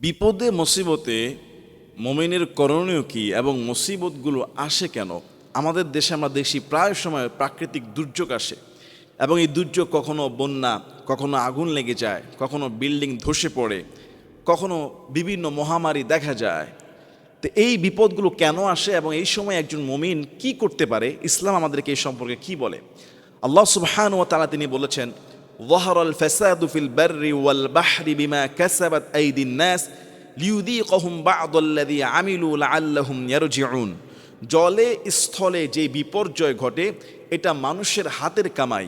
বিপদে, মুসিবতে মোমেনের করণীয় কি এবং মুসিবতগুলো আসে কেন? আমাদের দেশে আমরা দেখি প্রায় সময় প্রাকৃতিক দুর্যোগ আসে এবং এই দুর্যোগ কখনো বন্যা, কখনো আগুন লেগে যায়, কখনো বিল্ডিং ধসে পড়ে, কখনো বিভিন্ন মহামারী দেখা যায়। তো এই বিপদগুলো কেন আসে এবং এই সময় একজন মমিন কি করতে পারে? ইসলাম আমাদেরকে এই সম্পর্কে কি বলে? আল্লাহ সুবহান ও তারা তিনি বলেছেন ظهر الفساد في البر والبحر بما كسبت أيدي الناس লিউদিকহুম বা'দাল্লাযী আমিলু লাআল্লাহুম ইয়ারজিউন জলে স্থলে যে বিপর্যয় ঘটে এটা মানুষের হাতের কামাই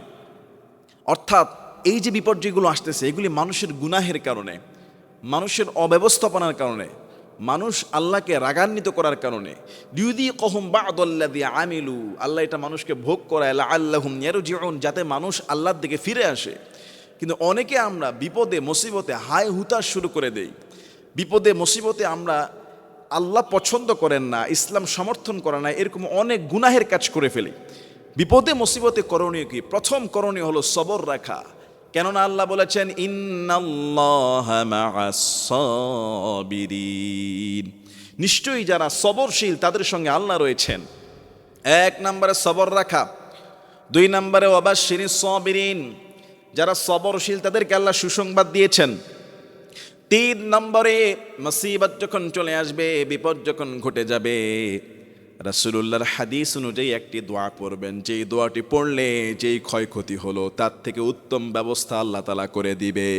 অর্থাৎ এই যে বিপর্যয়গুলো আসতেছে এগুলি মানুষের গুনাহের কারণে মানুষের অব্যবস্থাপনার কারণে মানুষ আল্লাহকে রাগান্বিত করার কারণে লিউদি কহম বা আদল্লাদি আমিলু আল্লাহ এটা মানুষকে ভোগ করায় আল্লাহুম ইয়ারজিউন যাতে মানুষ আল্লাহর দিকে ফিরে আসে কিন্তু অনেকে আমরা বিপদে, মুসিবতে, হায় হুতাশ শুরু করে দেই। বিপদে, মুসিবতে আমরা আল্লাহ পছন্দ করেন না, ইসলাম সমর্থন করে না, এরকম অনেক গুনাহের কাজ করে ফেলি। বিপদে, মুসিবতে করণীয় কি? প্রথম করণীয় হলো সবর রাখা। কেননা আল্লাহ বলেছেন নিশ্চয়ই যারা সবরশীল, তাদের সঙ্গে আল্লাহ রয়েছেন। এক নম্বরে সবর রাখা। দুই নম্বরে অবাশির সবিরিন। যারা সবরশীল, তাদেরকে আল্লাহ সুসংবাদ দিয়েছেন। তিন নম্বরে মুসিবত যখন চলে আসবে, বিপদ যখন ঘটে যাবে, রাসুলুল্লাহর হাদিস অনুযায়ী একটি দোয়া পড়বেন। যেই দোয়াটি পড়লে যেই ক্ষয়ক্ষতি হলো, তার থেকে উত্তম ব্যবস্থা আল্লাহ তালা করে দিবে।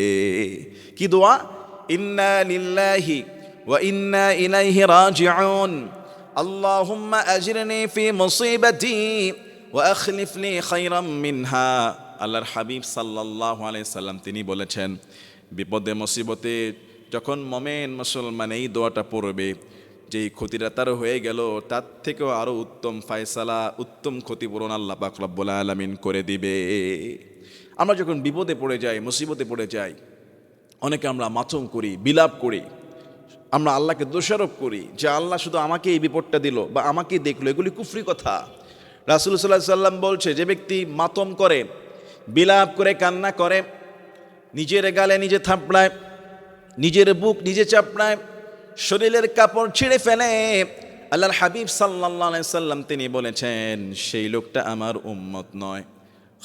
কি দোয়া? ইন্না লিল্লাহি ওয়া ইন্না ইলাইহি রাজিউন। আল্লাহুম্মা আজরিনি ফি মুসিবাতি ওয়া আখলিফ লি খায়রাম মিনহা। আল্লাহর হাবিব আলাইহি সাল্লাম, তিনি বলেছেন, বিপদে মুসিবতে যখন মমেন মুসলমান এই দোয়াটা পড়বে, যেই ক্ষতিটা তার হয়ে গেল, তার থেকেও আরও উত্তম ফায়সালা, উত্তম ক্ষতিপূরণ আল্লাহ পাক আলামিন করে দিবে। আমরা যখন বিপদে পড়ে যাই, মুসিবতে পড়ে যাই, অনেকে আমরা মাচম করি, বিলাপ করি, আমরা আল্লাহকে দোষারোপ করি যে আল্লাহ শুধু আমাকে এই বিপদটা দিল বা আমাকে দেখল, এগুলি কুফরি কথা। রাসুল সাল্লাহ সাল্লাম বলছে, যে ব্যক্তি মাতম করে বিলাপ করে কান্না করে, নিজের গালে নিজে থাপড়ায়, নিজের বুক নিজে চাপড়ায়, শরীরের কাপড় ছিঁড়ে ফেলে। আল্লাহর হাবিব সাল্লাহ সাল্লাম তিনি বলেছেন, সেই লোকটা আমার উম্মত নয়।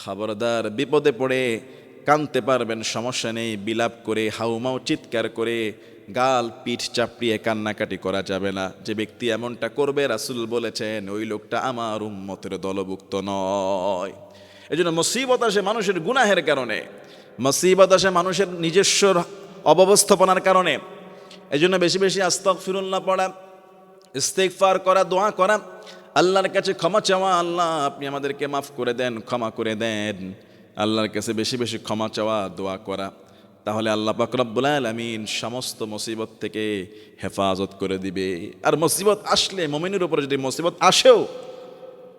খবরদার বিপদে পড়ে, কানতে পারবেন, সমস্যা নেই। বিলাপ করে, হাউমাউ চিৎকার করে, গাল, পিঠ চাপড়িয়ে কান্নাকাটি করা যাবে না। যে ব্যক্তি এমনটা করবে, রাসুল বলেছেন, ওই লোকটা আমার উম্মতের দলভুক্ত নয়। এই জন্য মুসিবত আসে মানুষের গুনাহের কারণে। মুসিবত আসে মানুষের নিজস্ব অব্যবস্থাপনার কারণে। এই জন্য বেশি বেশি আস্তক ফিরুল্লাহ পড়া ইস্তেকফার করা, দোয়া করা, আল্লাহর কাছে ক্ষমা চাওয়া, আল্লাহ আপনি আমাদেরকে মাফ করে দেন, ক্ষমা করে দেন। আল্লাহর কাছে বেশি বেশি ক্ষমা চাওয়া, দোয়া করা। তাহলে আল্লাহ পাকরব্বুল আলমিন সমস্ত মুসিবত থেকে হেফাজত করে দিবে। আর মুসিবত আসলে মমিনের উপরে যদি মুসিবত আসেও,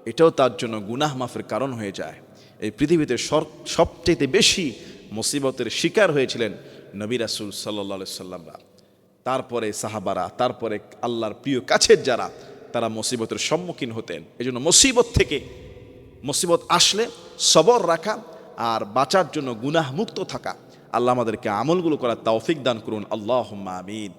এটাও তার জন্য গুনাহ মাফের কারণ হয়ে যায়। এই পৃথিবীতে সবচেয়ে বেশি মুসিবতের শিকার হয়েছিলেন নবী রাসুল সাল্লা সাল্লামরা তারপরে সাহাবারা, তারপরে আল্লাহর প্রিয় কাছের যারা, তারা মুসিবতের সম্মুখীন হতেন। এই জন্য মুসিবত থেকে মুসিবত আসলে সবর রাখা আর বাঁচার জন্য গুনাহ মুক্ত থাকা। আল্লাহ আমাদেরকে আমলগুলো করার তৌফিক দান করুন। আল্লাহ আমিন।